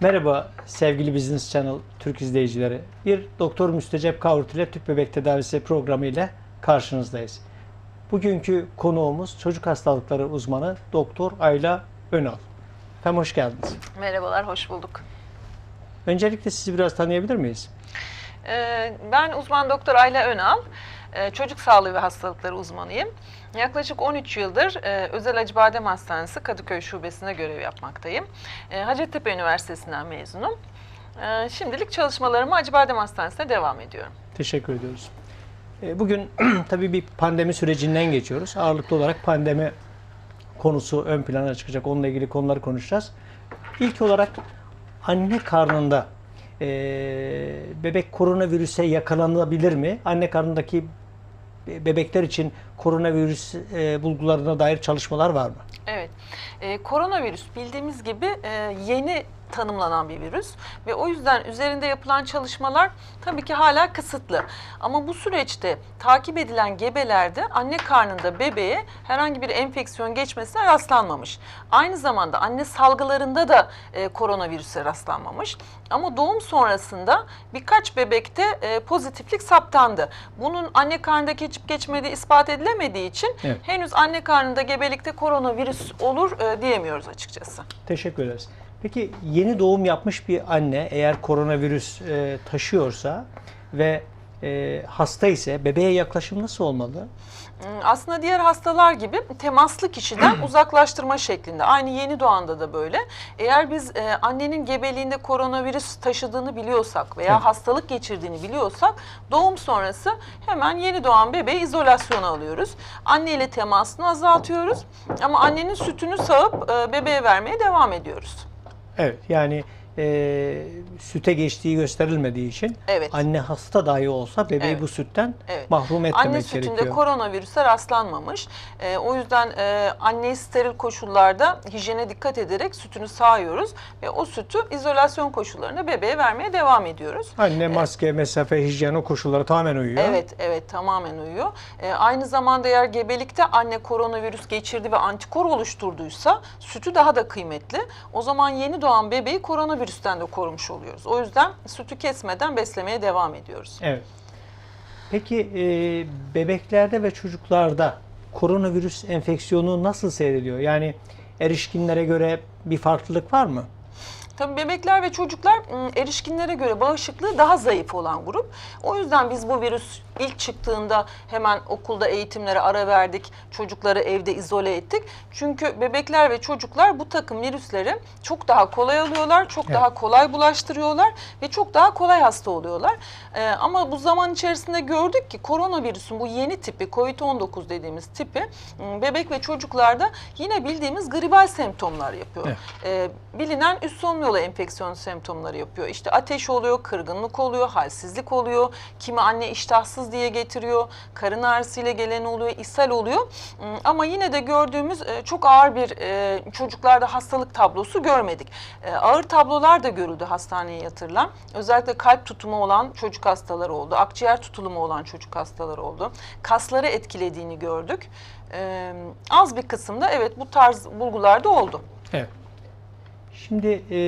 Merhaba sevgili Business Channel Türk izleyicileri. Bir Doktor Müstecep Kavurt ile tüp bebek tedavisi programı ile karşınızdayız. Bugünkü konuğumuz çocuk hastalıkları uzmanı Doktor Ayla Önal. Efendim hoş geldiniz. Merhabalar, hoş bulduk. Öncelikle sizi biraz tanıyabilir miyiz? Ee, Ben uzman doktor Ayla Önal, Ee, çocuk sağlığı ve hastalıkları uzmanıyım. Yaklaşık 13 yıldır e, Özel Acıbadem Hastanesi Kadıköy Şubesi'nde görev yapmaktayım. E, Hacettepe Üniversitesi'nden mezunum. E, Şimdilik çalışmalarıma Acıbadem Hastanesi'nde devam ediyorum. Teşekkür ediyoruz. E, Bugün tabii bir pandemi sürecinden geçiyoruz. Ağırlıklı olarak pandemi konusu ön plana çıkacak. Onunla ilgili konuları konuşacağız. İlk olarak anne karnında e, bebek koronavirüse yakalanabilir mi? Anne karnındaki be- bebekler için koronavirüs e, bulgularına dair çalışmalar var mı? Evet, e, koronavirüs bildiğimiz gibi e, yeni tanımlanan bir virüs ve o yüzden üzerinde yapılan çalışmalar tabii ki hala kısıtlı. Ama bu süreçte takip edilen gebelerde anne karnında bebeğe herhangi bir enfeksiyon geçmesine rastlanmamış. Aynı zamanda anne salgılarında da e, koronavirüse rastlanmamış. Ama doğum sonrasında birkaç bebekte e, pozitiflik saptandı. Bunun anne karnında geçip geçmediği ispat edilemediği için Evet. henüz anne karnında gebelikte koronavirüs olur e, diyemiyoruz açıkçası. Teşekkür ederiz. Peki yeni doğum yapmış bir anne eğer koronavirüs e, taşıyorsa ve e, hasta ise bebeğe yaklaşım nasıl olmalı? Hmm, Aslında diğer hastalar gibi temaslı kişiden uzaklaştırma şeklinde. Aynı yeni doğanda da böyle. Eğer biz e, annenin gebeliğinde koronavirüs taşıdığını biliyorsak veya Evet. hastalık geçirdiğini biliyorsak doğum sonrası hemen yeni doğan bebeği izolasyona alıyoruz. Anne ile temasını azaltıyoruz ama annenin sütünü sağıp e, bebeğe vermeye devam ediyoruz. Evet yani e, süte geçtiği gösterilmediği için Evet. anne hasta dahi olsa bebeği Evet. bu sütten Evet. mahrum etmemek Anne sütünde gerekiyor. koronavirüse rastlanmamış. Ee, o yüzden e, anneyi steril koşullarda hijyene dikkat ederek sütünü sağıyoruz ve o sütü izolasyon koşullarında bebeğe vermeye devam ediyoruz. Anne maske, mesafe, hijyen o koşullara tamamen uyuyor. Evet, evet tamamen uyuyor. Ee, aynı zamanda eğer gebelikte anne koronavirüs geçirdi ve antikor oluşturduysa sütü daha da kıymetli. O zaman yeni doğan bebeği koronavirüsten de korumuş oluyoruz. O yüzden sütü kesmeden beslemeye devam ediyoruz. Evet. Peki e, bebeklerde ve çocuklarda koronavirüs enfeksiyonu nasıl seyrediyor? Yani erişkinlere göre bir farklılık var mı? Tabii bebekler ve çocuklar ım, erişkinlere göre bağışıklığı daha zayıf olan grup. O yüzden biz bu virüs ilk çıktığında hemen okulda eğitimlere ara verdik. Çocukları evde izole ettik. Çünkü bebekler ve çocuklar bu takım virüsleri çok daha kolay alıyorlar, çok Evet. daha kolay bulaştırıyorlar ve çok daha kolay hasta oluyorlar. Ee, ama bu zaman içerisinde gördük ki koronavirüsün bu yeni tipi COVID-19 dediğimiz tipi ım, bebek ve çocuklarda yine bildiğimiz gribal semptomlar yapıyor. Evet. Ee, bilinen üst solunum yolu enfeksiyon semptomları yapıyor. İşte ateş oluyor, kırgınlık oluyor, halsizlik oluyor. Kimi anne iştahsız diye getiriyor. Karın ağrısıyla gelen oluyor, ishal oluyor. Hmm, Ama yine de gördüğümüz e, çok ağır bir e, çocuklarda hastalık tablosu görmedik. E, Ağır tablolar da görüldü hastaneye yatırılan. Özellikle kalp tutumu olan çocuk hastaları oldu. Akciğer tutulumu olan çocuk hastaları oldu. Kasları etkilediğini gördük. Az bir kısımda evet bu tarz bulgular da oldu. Evet. Şimdi e,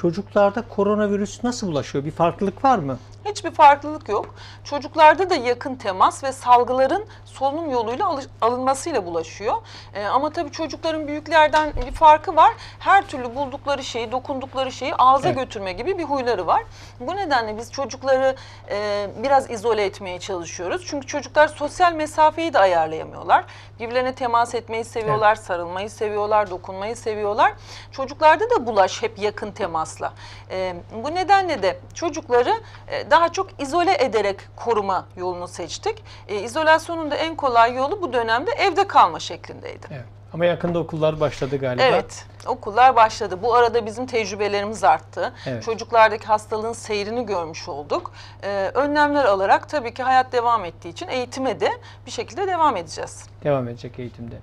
çocuklarda koronavirüs nasıl bulaşıyor? Bir farklılık var mı? Hiçbir farklılık yok. Çocuklarda da yakın temas ve salgıların solunum yoluyla alı- alınmasıyla bulaşıyor. Ee, ama tabii çocukların büyüklerden bir farkı var. Her türlü buldukları şeyi, dokundukları şeyi ağza Evet. götürme gibi bir huyları var. Bu nedenle biz çocukları e, biraz izole etmeye çalışıyoruz. Çünkü çocuklar sosyal mesafeyi de ayarlayamıyorlar. Birbirlerine temas etmeyi seviyorlar, sarılmayı seviyorlar, dokunmayı seviyorlar. Çocuklarda da bulaş hep yakın temasla. Ee, bu nedenle de çocukları e, daha çok izole ederek koruma yolunu seçtik. E, izolasyonun da en kolay yolu bu dönemde evde kalma şeklindeydi. Evet. Ama yakında okullar başladı galiba. Evet, okullar başladı. Bu arada bizim tecrübelerimiz arttı. Evet. Çocuklardaki hastalığın seyrini görmüş olduk. Ee, önlemler alarak tabii ki hayat devam ettiği için eğitime de bir şekilde devam edeceğiz. Devam edecek eğitimde.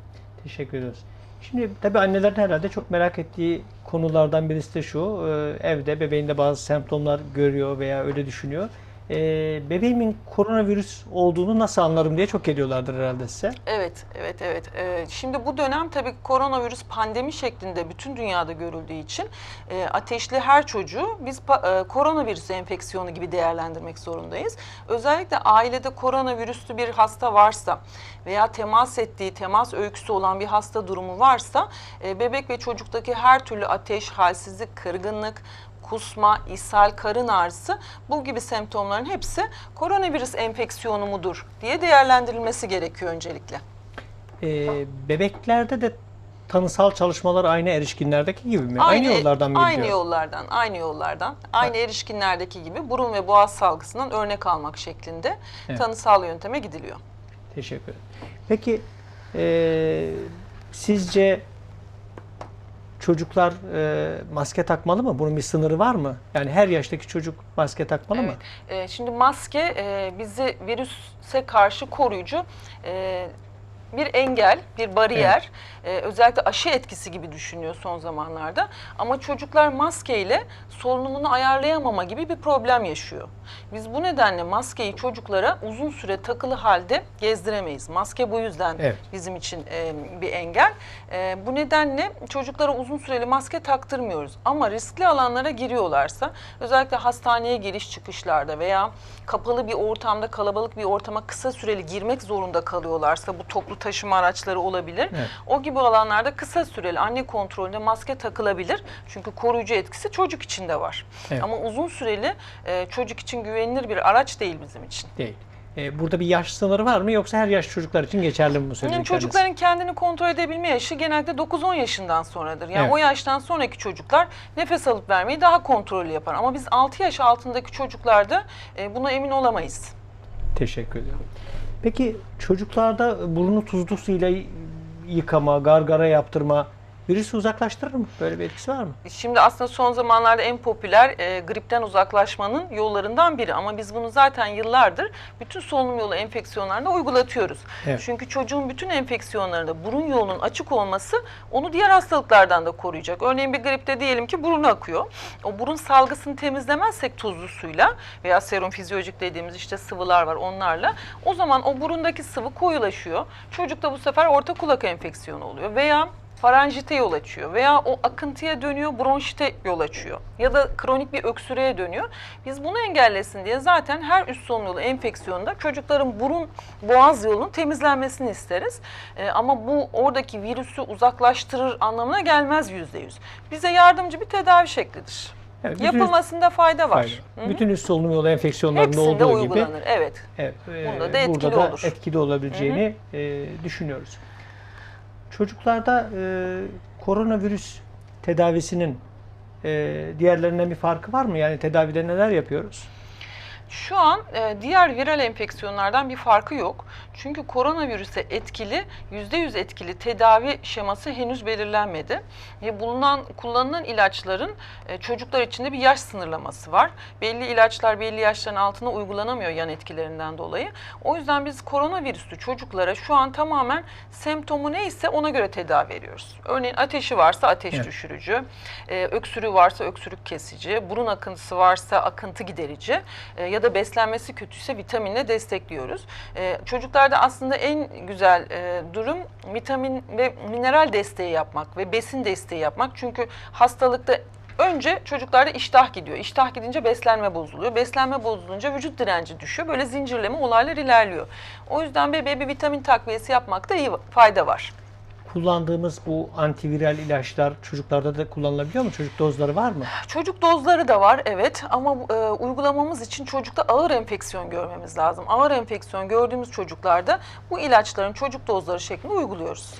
Teşekkür ediyoruz. Şimdi tabii annelerin herhalde çok merak ettiği konulardan birisi de şu. e, Evde bebeğinde bazı semptomlar görüyor veya öyle düşünüyor. E, bebeğimin koronavirüs olduğunu nasıl anlarım diye çok geliyorlardır herhalde size. Evet, evet, evet. Ee, şimdi bu dönem tabii koronavirüs pandemi şeklinde bütün dünyada görüldüğü için e, ateşli her çocuğu biz e, koronavirüs enfeksiyonu gibi değerlendirmek zorundayız. Özellikle ailede koronavirüslü bir hasta varsa veya temas ettiği, temas öyküsü olan bir hasta durumu varsa e, bebek ve çocuktaki her türlü ateş, halsizlik, kırgınlık, kusma, ishal, karın ağrısı bu gibi semptomların hepsi koronavirüs enfeksiyonu mudur diye değerlendirilmesi gerekiyor öncelikle. E, bebeklerde de tanısal çalışmalar aynı erişkinlerdeki gibi mi? Aynı, yollardan mı Aynı gidiyor? yollardan, aynı yollardan. Aynı erişkinlerdeki gibi burun ve boğaz salgısından örnek almak şeklinde Evet. tanısal yönteme gidiliyor. Teşekkür ederim. Peki e, sizce çocuklar e, maske takmalı mı? Bunun bir sınırı var mı? Yani her yaştaki çocuk maske takmalı mı? Evet. Ee, şimdi maske e, bizi virüse karşı koruyucu e, bir engel, bir bariyer. Ee, özellikle aşı etkisi gibi düşünüyor son zamanlarda. Ama çocuklar maskeyle solunumunu ayarlayamama gibi bir problem yaşıyor. Biz bu nedenle maskeyi çocuklara uzun süre takılı halde gezdiremeyiz. Maske bu yüzden Evet. bizim için e, bir engel. E, bu nedenle çocuklara uzun süreli maske taktırmıyoruz. Ama riskli alanlara giriyorlarsa özellikle hastaneye giriş çıkışlarda veya kapalı bir ortamda kalabalık bir ortama kısa süreli girmek zorunda kalıyorlarsa bu toplu taşıma araçları olabilir. Evet. O gibi alanlarda kısa süreli anne kontrolünde maske takılabilir. Çünkü koruyucu etkisi çocuk için de var. Evet. Ama uzun süreli e, çocuk için güvenilir bir araç değil bizim için. Değil. E, burada bir yaş sınırı var mı yoksa her yaş çocuklar için geçerli mi bu Yani söyledikleriniz? çocukların kendini kontrol edebilme yaşı genelde 9-10 yaşından sonradır. Yani Evet. o yaştan sonraki çocuklar nefes alıp vermeyi daha kontrollü yapar. Ama biz 6 yaş altındaki çocuklarda e, buna emin olamayız. Teşekkür ediyorum. Peki çocuklarda burnu tuzlu suyla yıkama, gargara yaptırma virüsü uzaklaştırır mı? Böyle bir etkisi var mı? Şimdi aslında son zamanlarda en popüler e, gripten uzaklaşmanın yollarından biri. Ama biz bunu zaten yıllardır bütün solunum yolu enfeksiyonlarında uygulatıyoruz. Evet. Çünkü çocuğun bütün enfeksiyonlarında burun yolunun açık olması onu diğer hastalıklardan da koruyacak. Örneğin bir gripte diyelim ki burun akıyor. O burun salgısını temizlemezsek tuzlu suyla veya serum fizyolojik dediğimiz işte sıvılar var onlarla o zaman o burundaki sıvı koyulaşıyor. Çocukta bu sefer orta kulak enfeksiyonu oluyor veya faranjite yol açıyor veya o akıntıya dönüyor, bronşite yol açıyor ya da kronik bir öksürüğe dönüyor. Biz bunu engellesin diye zaten her üst solunum yolu enfeksiyonunda çocukların burun boğaz yolunun temizlenmesini isteriz. Ee, ama bu oradaki virüsü uzaklaştırır anlamına gelmez yüzde yüz. Bize yardımcı bir tedavi şeklidir. Evet, bütün Yapılmasında fayda var. Hı hı. Bütün üst solunum yolu enfeksiyonlarında Hepsinde olduğu gibi uygulanır. Evet. evet, e, Bunda da etkili burada da olur. etkili olabileceğini e, düşünüyoruz. Çocuklarda e, koronavirüs tedavisinin e, diğerlerinden bir farkı var mı? Yani tedavide neler yapıyoruz? Şu an e, diğer viral enfeksiyonlardan bir farkı yok. Çünkü koronavirüse etkili, %100 etkili tedavi şeması henüz belirlenmedi. Ve bulunan, kullanılan ilaçların e, çocuklar içinde bir yaş sınırlaması var. Belli ilaçlar belli yaşların altına uygulanamıyor yan etkilerinden dolayı. O yüzden biz koronavirüslü çocuklara şu an tamamen semptomu neyse ona göre tedavi veriyoruz. Örneğin ateşi varsa ateş Evet. düşürücü, e, öksürüğü varsa öksürük kesici, burun akıntısı varsa akıntı giderici e, ya da beslenmesi kötüyse vitaminle destekliyoruz. E, çocuklarda aslında en güzel e, durum vitamin ve mineral desteği yapmak ve besin desteği yapmak. Çünkü hastalıkta Önce çocuklarda iştah gidiyor. İştah gidince beslenme bozuluyor. Beslenme bozulunca vücut direnci düşüyor. Böyle zincirleme olaylar ilerliyor. O yüzden bebeğe bir vitamin takviyesi yapmakta iyi fayda var. Kullandığımız bu antiviral ilaçlar çocuklarda da kullanılabiliyor mu? Çocuk dozları var mı? Çocuk dozları da var evet ama e, uygulamamız için çocukta ağır enfeksiyon görmemiz lazım. Ağır enfeksiyon gördüğümüz çocuklarda bu ilaçların çocuk dozları şeklinde uyguluyoruz.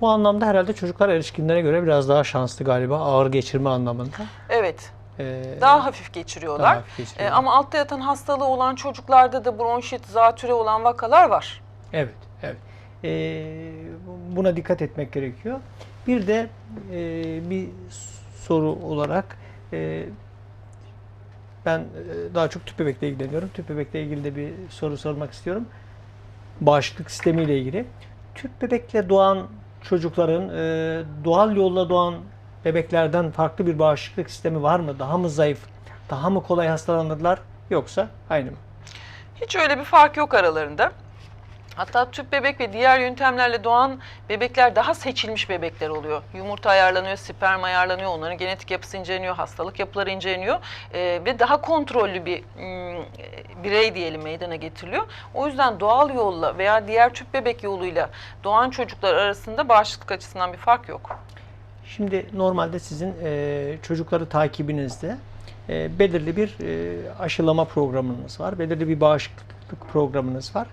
Bu anlamda herhalde çocuklar erişkinlere göre biraz daha şanslı galiba ağır geçirme anlamında. Evet Ee, daha hafif geçiriyorlar. daha hafif E, geçiriyorlar. ama altta yatan hastalığı olan çocuklarda da bronşit, zatüre olan vakalar var. Evet, evet. Ee, buna dikkat etmek gerekiyor. Bir de e, bir soru olarak e, ben e, daha çok tüp bebekle ilgileniyorum. Tüp bebekle ilgili de bir soru sormak istiyorum. Bağışıklık sistemiyle ilgili. Tüp bebekle doğan çocukların e, doğal yolla doğan bebeklerden farklı bir bağışıklık sistemi var mı? Daha mı zayıf? Daha mı kolay hastalanırlar? Yoksa aynı mı? Hiç öyle bir fark yok aralarında. Hatta tüp bebek ve diğer yöntemlerle doğan bebekler daha seçilmiş bebekler oluyor. Yumurta ayarlanıyor, sperm ayarlanıyor, onların genetik yapısı inceleniyor, hastalık yapıları inceleniyor Ee, ve daha kontrollü bir mm, birey diyelim meydana getiriliyor. O yüzden doğal yolla veya diğer tüp bebek yoluyla doğan çocuklar arasında bağışıklık açısından bir fark yok. Şimdi normalde sizin e, çocukları takibinizde e, belirli bir e, aşılama programınız var. Belirli bir bağışıklık programınız var.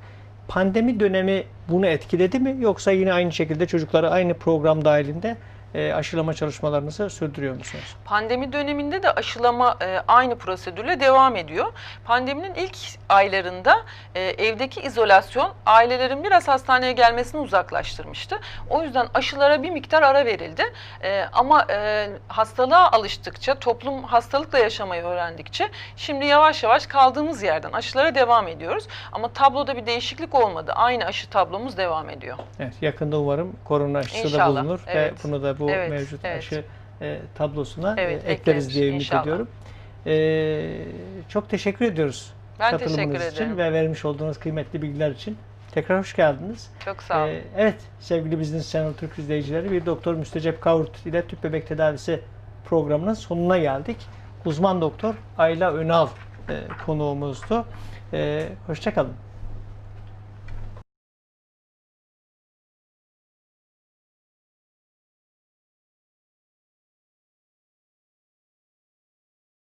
Pandemi dönemi bunu etkiledi mi? Yoksa yine aynı şekilde çocukları aynı program dahilinde e, aşılama çalışmalarınızı sürdürüyor musunuz? Pandemi döneminde de aşılama e, aynı prosedürle devam ediyor. Pandeminin ilk aylarında e, evdeki izolasyon ailelerin biraz hastaneye gelmesini uzaklaştırmıştı. O yüzden aşılara bir miktar ara verildi. E, ama e, hastalığa alıştıkça, toplum hastalıkla yaşamayı öğrendikçe şimdi yavaş yavaş kaldığımız yerden aşılara devam ediyoruz. Ama tabloda bir değişiklik olmadı. Aynı aşı tablomuz devam ediyor. Evet, yakında umarım korona aşısı da İnşallah, bulunur evet. ve bunu da bu Evet, mevcut evet. aşı e, tablosuna e, Evet, ekleriz ekleriz diye ümit inşallah. ediyorum. E, çok teşekkür ediyoruz Ben katılımınız teşekkür için ederim. ve vermiş olduğunuz kıymetli bilgiler için. Tekrar hoş geldiniz. Çok sağ olun. Ee, evet sevgili Business Channel Türk izleyicileri bir Doktor Müstecep Kavurt ile tüp bebek tedavisi programının sonuna geldik. Uzman doktor Ayla Önal e, konuğumuzdu. E, Hoşçakalın.